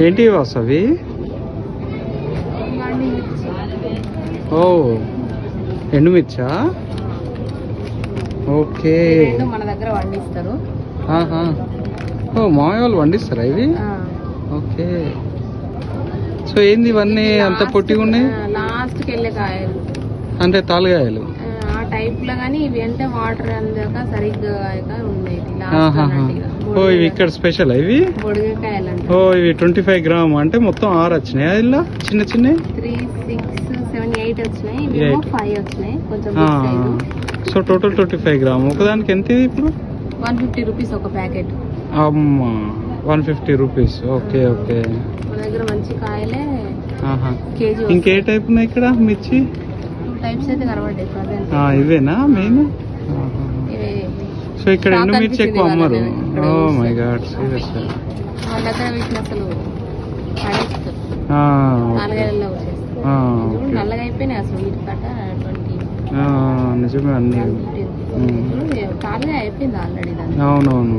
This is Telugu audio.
ఏంటి వాసు అవి ఇవన్నీ మిర్చి. ఓ ఎండుమిర్చా? ఓకే. మన దగ్గర ఓ మామయ్య వాళ్ళు వండిస్తారా ఇవి. ఓకే. సో ఏంది ఇవన్నీ అంత పొట్టిగా ఉన్నాయి? లాస్ట్కి వెళ్ళే కాయలు. అంటే తాలుగాయలు ఆ, ఆ టైప్లో కానీ ఇవి అంటే వాటర్ అందాక సరిగ్గా ఉన్నాయి. ఓ ఇవి ఇక్కడ స్పెషల్ ఇవి? ఓ ఇవి ట్వంటీ ఫైవ్ గ్రామ్ అంటే మొత్తం ఆరు వచ్చినాయి ఇలా? చిన్న చిన్న త్రీ సిక్స్ సెవెన్ ఎయిట్ వచ్చినాయి. ఇవేమో Eight. ఫైవ్ వచ్చినాయి. కొంచెం big size so total twenty five gram ఒకదానికి ఎంత ఇది ఇప్పుడు? వన్ ఫిఫ్టీ రూపీస్ ఒక ప్యాకెట్ అమ్మా one fifty rupees okay okay మన దగ్గర మంచి కాయలే ఇంకే టైప్ ఉన్నాయి ఇక్కడ మిర్చి? టైప్స్ అయితే కనబడ్డాయి ప్రజెంట్ ఆ, ఇవేనా మెయిన్? సో ఇక్కడ ఎండుమిర్చి ఎక్కువ అమ్మరు. ఓ. మై గాడ్ సీరియస్ దగ్గర వీటిని అసలు నల్లగా అయిపోయినాయి అసలు వీటి కట్ట ట్వంటీ. నిజమే అన్ని. One fifty hmm. కాలుగా అయిపోయింది ఆల్రెడీ అవునవును.